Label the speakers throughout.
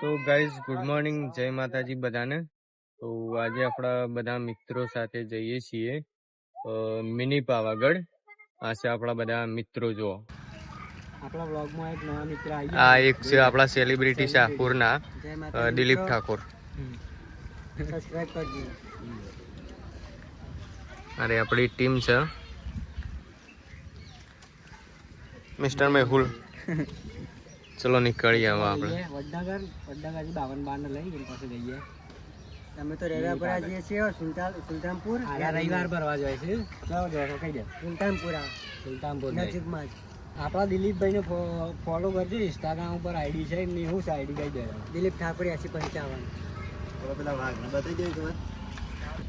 Speaker 1: તો guys good morning જય માતાજી બધાને. તો આજે આપણા બધા મિત્રો સાથે જઈએ છીએ મિની પાવાગઢ. આ છે આપણા બધા મિત્રો જો
Speaker 2: આપણા વ્લોગમાં એક નવા મિત્ર આવી
Speaker 1: આ એક છે આપણા સેલિબ્રિટી શાહપુરના દિલીપ ઠાકોર.
Speaker 2: સબસ્ક્રાઇબ કરજો.
Speaker 1: અરે આપણી ટીમ છે. મિસ્ટર મેહુલ. ચલો નીકળીએ હવે આપણે.
Speaker 2: વડનગર વડનગરથી બાવન બાર ને લઈ એની પાસે જઈએ. અમે તો રેવા પર જઈએ છીએ સુલતાન સુલતાનપુર. રવિવાર ભરવા જાય છે. ચાલો જો કહી દે સુલતાનપુરા સુલતાનપુર નજીકમાં જ. આપણા દિલીપભાઈને ફોલો કરજો ઇન્સ્ટાગ્રામ ઉપર આઈડી છે એમની શું છે આઈડી કહી દે દિલીપ ઠાકોર એસી પંચાવન.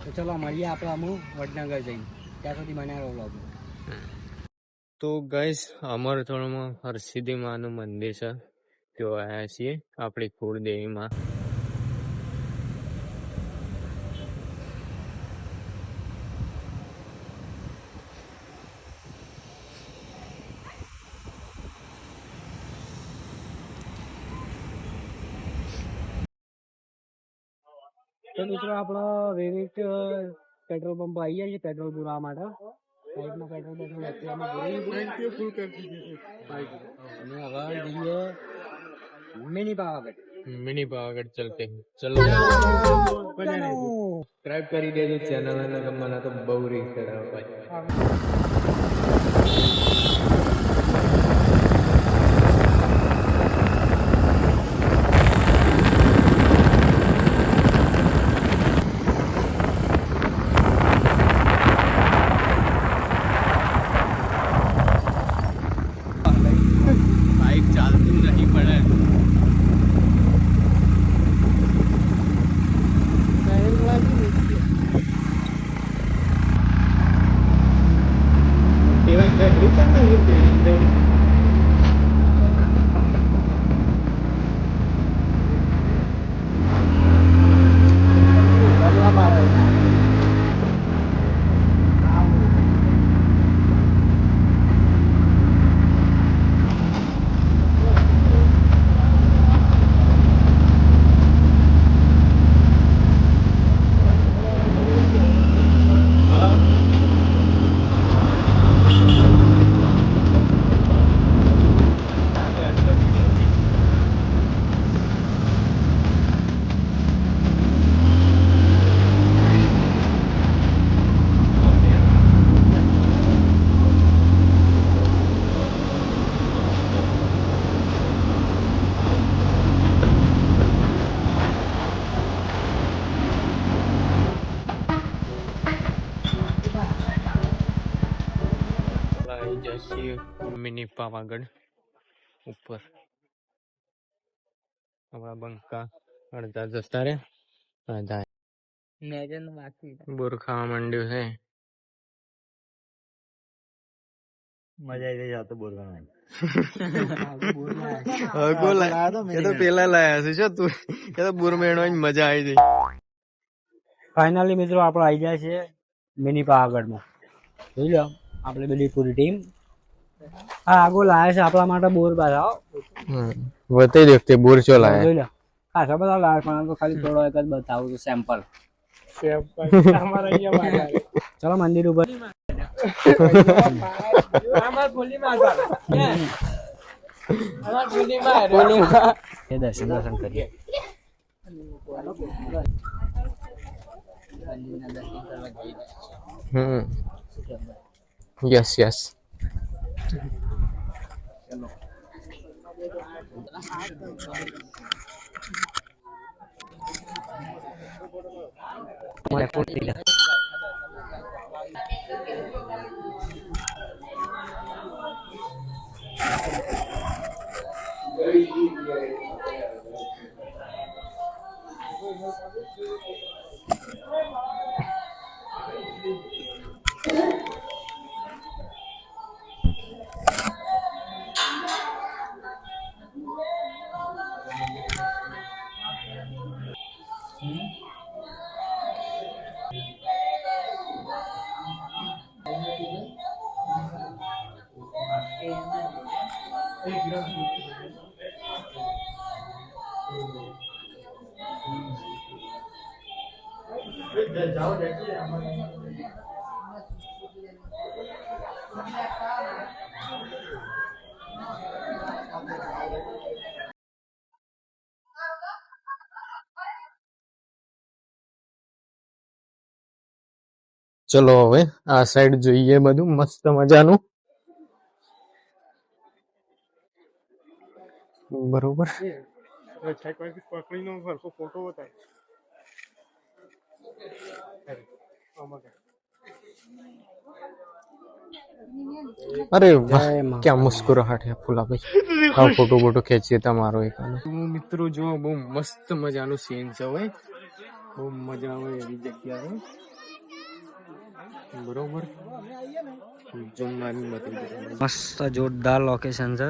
Speaker 2: તો ચલો મળીએ આપણે અમુક વડનગર જઈને. ત્યાં સુધી મને વ્લોગ
Speaker 1: તો ગાઈસ અમરથોળમાં હરસિદ્ધિ માનું મંદિર છે. તો આવ્યા છીએ આપણી કુળદેવીમાં
Speaker 2: તો મિત્રો, આપણો વિવિધ પેટ્રોલ પંપ આવી ગયા છે પેટ્રોલ પૂરવા માટે. સાઈડમાં પેટ્રોલ પેટ્રોલ એક્ટિવામાં પૂરી અને હવે જઈએ મિની પાવાગઢ
Speaker 1: મિની પાવાગઢ ચલતે हैं. ચલો સબસ્ક્રાઇબ કરી દેજો ચેનલ અને તમને તો બહુ રીસ ચડાવે ભાઈ બાઈક ચાલતું નહીં પડે આવી જઈએ મિની પાવાગઢ ઉપર. આપણા બંકા અડધા જતા રે અડધા.
Speaker 2: મેજન બાકી.
Speaker 1: બોર ખાવા માંડ્યું છે.
Speaker 3: મજા આવી જાય તો બોલવાનું
Speaker 1: લાયા એ તો પેલા લાયા છે શું તું. એ તો બોર મેળવાની મજા આવી ગઈ.
Speaker 2: ફાઇનલી મિત્રો આપણે આવી જાય છે મિની પાવાગઢમાં જોઈ લો આપણે બધી પૂરી ટીમ હા આગો લાયા છે આપણા માટે બોર બાજા
Speaker 1: વતે દેખતે બોર ચો લાયા
Speaker 2: જોઈ લો ખાસા બધા લાયા પણ આ તો ખાલી થોડો એક જ બતાવું છું સેમ્પલ ચલો મંદિર ઉપર એ દર્શન દર્શન કરીએ
Speaker 1: હમ યસ યસ तुम्हाला कोण दिलं
Speaker 2: Thank you.
Speaker 1: ચલો હવે આ સાઈડ જોઈએ બધું મસ્ત મજાનું. બરોબર. અરે વાહ ક્યાં મુસ્કુરાહટ હે ફુલાભાઈ આ ફોટો ફોટો ખેંચીએ તમારો એક મિત્રો જો બહુ મસ્ત મજાનું સીન છે હોય બહુ મજા આવે એવી જગ્યાએ. બરોબર? જમવાની મતલબ
Speaker 2: મસ્ત જોરદાર લોકેશન છે.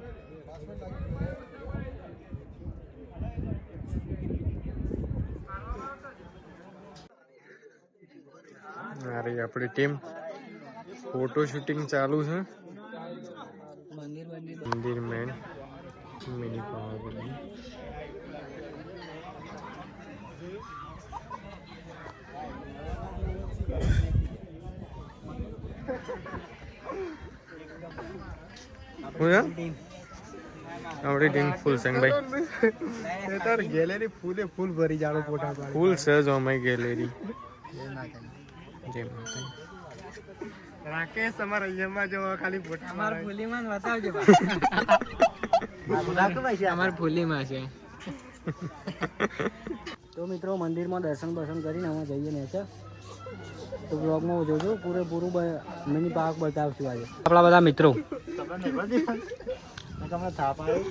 Speaker 1: રહી આપણી ટીમ ફોટો શૂટિંગ ચાલુ છે.
Speaker 2: મંદિર
Speaker 1: મેન હું ટીમ ફૂલ સંગભાઈ
Speaker 3: ગેલેરી ફૂલે ફૂલ ભરી જાડો ફોટા પાડી.
Speaker 1: ફૂલ સજ અમારી ગેલેરી જય માતા
Speaker 3: રાકેશ અમારા અહીંયામાં જો ખાલી ફોટા
Speaker 2: અમાર ફૂલીમાં બતાવજો અમાર ફૂલીમાં છે. તો મિત્રો મંદિરમાં દર્શન દર્શન કરીને અમે જઈએ ને છે. તો બ્લોગમાં જોજો પૂરેપૂરું બ- મિની પાર્ક બતાવશું આજે. આપણા બધા મિત્રો.
Speaker 3: તમને થાપ આવી?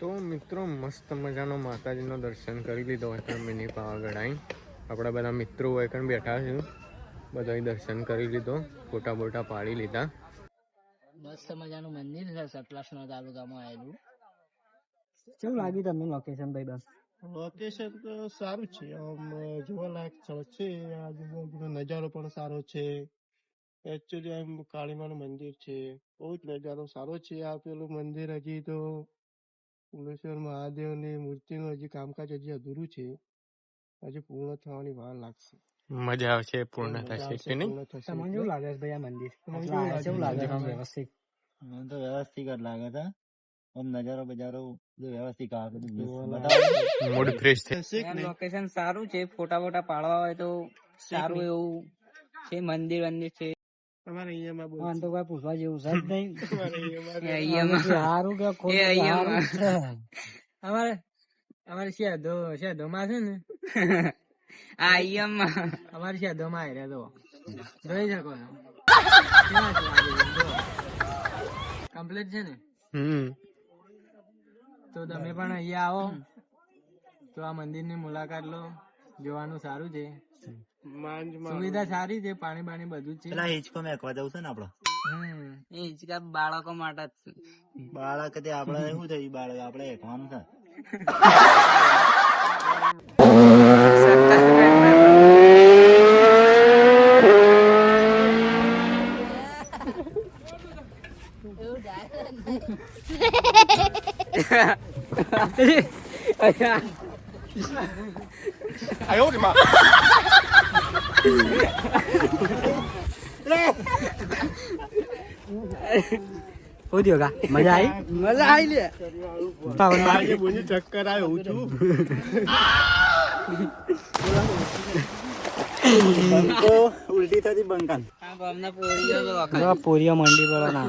Speaker 1: તો મિત્રો મસ્ત મજાનો માતાજીનો દર્શન કરી લીધો હોય પણ મિની પાવાગઢ આવી આપણા બધા મિત્રો હોય પણ બેઠા છે. બધાએ દર્શન કરી લીધો ફોટા બોટા પાડી લીધા.
Speaker 2: મસ્ત મજાનું મંદિર છે સતલાસના તાલુકામાં આવેલું. કેવું લાગ્યું તમને લોકેશન ભાઈ બસ?
Speaker 3: લોકેશન તો સારું છે. આમ જોવાલાયક સ્થળ છે. આજુબાજુનો નજારો પણ સારો છે. એકચ્યુઅલી આમ કાળીમાનું મંદિર છે. બહુ જ નજારો સારો છે આ પેલું મંદિર. હજી તો કુલેશ્વર મહાદેવની મૂર્તિનું હજી કામકાજ હજી અધૂરું છે. હજી પૂર્ણ થવાની વાર લાગશે.
Speaker 1: મજા આવશે પૂર્ણ થશે કે નહીં?
Speaker 2: તમને કેવું લાગે છે ભાઈ આ મંદિર?
Speaker 3: કેવું લાગે?
Speaker 2: છે? વ્યવસ્થિત?
Speaker 4: મને તો વ્યવસ્થિત જ લાગે છે. આમ નજારો બજારો બધું વ્યવસ્થિત આવે બધું
Speaker 1: મૂડ ફ્રેશ
Speaker 3: છે.
Speaker 2: લોકેશન સારું છે ફોટા ફોટા પાડવા હોય તો સારું એવું છે મંદિર મંદિર છે.
Speaker 3: તમારે અહીંયામાં
Speaker 2: આમ તો કોઈ પૂછવા જેવું છે જ નહીં.
Speaker 3: અહીંયામાં
Speaker 2: સારું કે ખોટું? અમારે અમારે શેધો માં છે ને? આ અહીંયામાં અમારે શેધોમાં આવી રહ્યા તો. જોઈ શકો કમ્પ્લીટ છે ને?
Speaker 1: હમ.
Speaker 2: તો તમે પણ અહીંયા આવો. તો આ મંદિરની મુલાકાત લો. જોવાનું સારું છે. સુવિધા સારી છે પાણી બાણી બધું જ છે.
Speaker 4: પેલા હિંચકો મેકવા જવું છે ને આપડે?
Speaker 2: એ હિંચકા બાળકો માટે જ છે.
Speaker 4: બાળક તે આપડે શું થયું? બાળક આપડે એકવાનું છે.
Speaker 2: શું થયું કા મજા આવી મજા આવી લે.
Speaker 3: આજે બોલી ચક્કર આવે. હું છું.
Speaker 4: ઉલટી થતી બંકાન.
Speaker 2: પોરિયો મંડી પર ના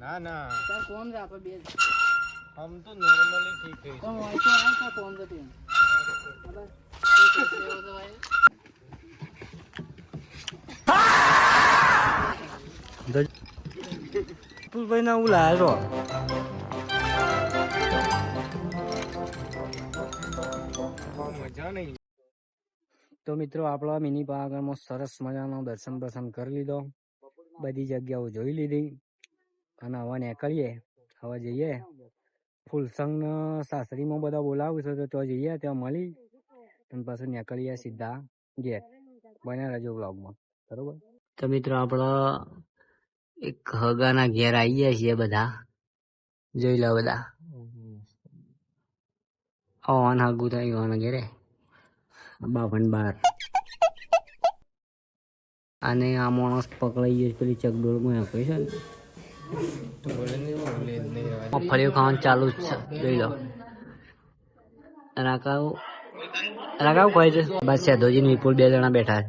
Speaker 1: ના ના. હમ તો નોર્મલી ઠીક है
Speaker 5: પુલભાઈ ના ઉલા છો
Speaker 1: મજા નહીં.
Speaker 5: તો મિત્રો આપણા મિની પાવાગઢમાં સરસ મજાનો દર્શન પ્રસન કરી લીધો. બધી જગ્યાઓ જોઈ લીધી. અને હવે નીકળીએ, હવે જઈએ. ફૂલસંગ સાસરીમાં બધા બોલાવું છે તો જઈએ, ત્યાં મળી અને પાછું નીકળીએ સીધા ઘેર. બને રજો બ્લોગમાં બરોબર? તો મિત્રો આપણા એક હગાના ઘેર આવી ગયા છીએ બધા. જોઈ લો બધા. ઓન હગું થઈ ગયું ઘેરે. બાવન બાર. અને આ માણસ પકડાઈ ગયો પેલી ચકડોળમાં આપે છે ને. મગફળીઓ ખાવાનું ચાલુ જ છે. જોઈ લો. રાકાઓ રાકાઓ કહે છે. બસ સેધોજી વિપુલ બે જણા બેઠા છે.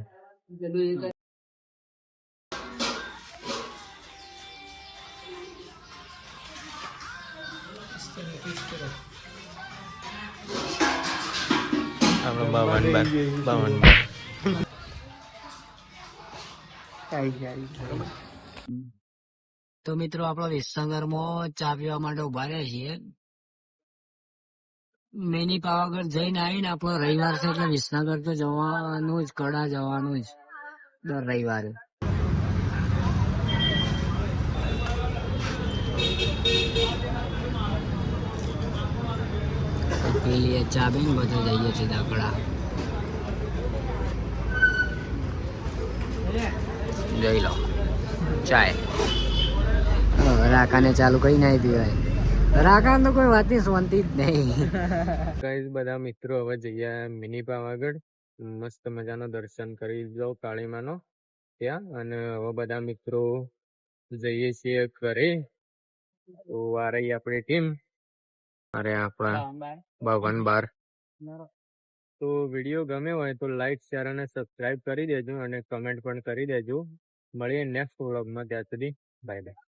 Speaker 1: આપણે બાવન બાર બાવન બાર.
Speaker 5: તો મિત્રો, આપણો વિસનગરમાં ચા પીવા માટે ઊભા રહ્યા છીએ. મેની પાવાગઢ જઈને આવીને આપણો રવિવાર છે એટલે વિસનગર તો જવાનું જ, કડા જવાનું જ, દર રવિવારે. પેલી ચા ને બધા જઈએ છીએ દાકડા જઈ લો. ચાય. રાકાને ચાલુ કઈ નાઈ પીવાય રાકા તો કોઈ વાતની શાંતિ જ નહીં.
Speaker 1: કઈ બધા મિત્રો હવે જઈએ મિની પાવાગઢ મસ્ત મજાનો દર્શન કરી જાઓ કાળીમાનો. ત્યાં અને હવે બધા મિત્રો જઈએ છીએ ઘરે. તો આ રહી આપણી ટીમ અરે આપણા બાવન બાર. તો વીડિયો ગમ્યો હોય તો લાઈક શેર અને સબસ્ક્રાઇબ કરી દેજો અને કમેન્ટ પણ કરી દેજો. મળીએ નેક્સ્ટ વ્લોગમાં ત્યાં સુધી. Bye bye